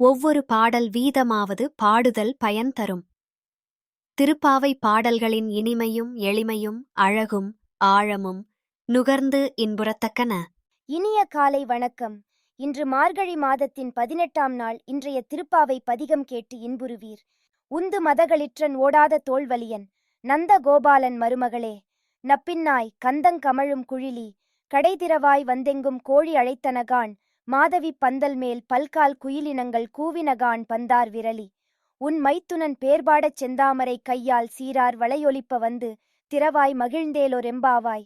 ஒவ்வொரு பாடல் வீதமாவது பாடுதல் பயன் தரும். திருப்பாவை பாடல்களின் இனிமையும் எளிமையும் அழகும் ஆழமும் நுகர்ந்து இன்புறத்தக்கன. இனிய காலை வணக்கம். இன்று மார்கழி மாதத்தின் பதினெட்டாம் நாள் இன்றைய திருப்பாவை பதிகம் கேட்டு இன்புறுவீர். உந்து மதகளிற்றன் ஓடாத தோல்வலியன் நந்த கோபாலன் மருமகளே நப்பின்னாய் கந்தங்கமழும் குழிலி கடைதிரவாய் வந்தெங்கும் கோழி அழைத்தனகான் மாதவி பந்தல் மேல் பல்கால் குயிலினங்கள் கூவினகான் பந்தார் விரலி. உன் மைத்துனன் பேர்பாடச் செந்தாமரை கையால் சீரார் வளையொலிப்ப வந்து திறவாய் மகிழ்ந்தேலொரெம்பாவாய்